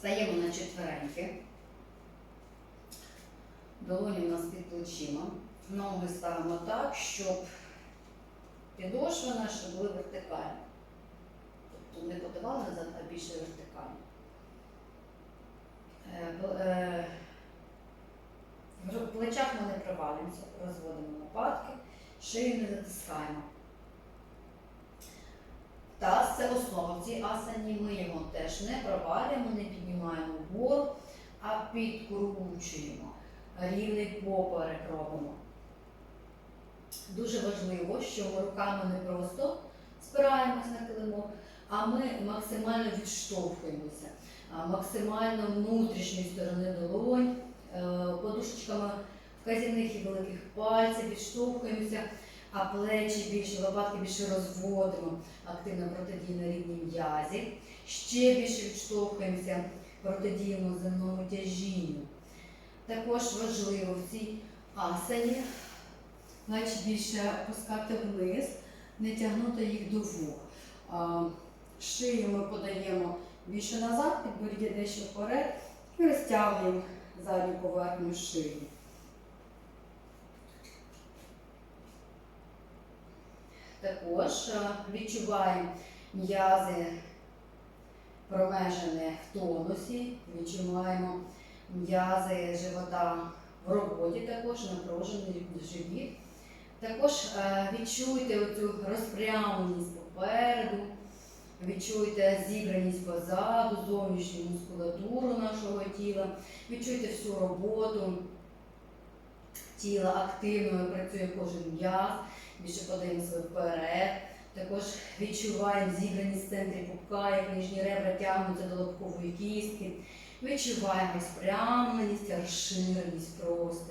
Стаємо на четвереньки. Долоні у нас під плечима. Ноги ставимо так, щоб підошви наші були вертикальні. Тобто не подавали назад, а більше вертикально. Е, е, В плечах ми не провалюємося, розводимо лопатки, шию не затискаємо. Таз це основа. В цій асані ми його теж не провалюємо, не піднімаємо вгору, а підкручуємо. Рівний поперек робимо. Дуже важливо, що руками не просто спираємось на килимок, а ми максимально відштовхуємося, максимально внутрішньої сторони долонь, е, подушечками вказівних і великих пальців відштовхуємося, а плечі більше, лопатки більше розводимо, активно протидії на м'язів. Ще більше відштовхуємося, протидіємо земному тяжінню. Також важливо в цій асані плечі більше опускати вниз, не тягнути їх до вух. Шию ми подаємо більше назад, підборіддя дещо вперед і розтягуємо задню поверхню шиї. Також е, відчуваємо м'язи промежини в тонусі, відчуваємо м'язи живота в роботі, також напружений живіт. Також е, відчуйте оцю розпрямленість попереду, відчуйте зібраність позаду, зовнішню мускулатуру нашого тіла, відчуйте всю роботу тіла активно працює кожен м'яз, більше подаємося вперед. Також відчуваємо зібраність в центрі пупка, як нижні ребра тягнуться до лобкової кістки. Відчуваємо спрямленість, розширеність просто.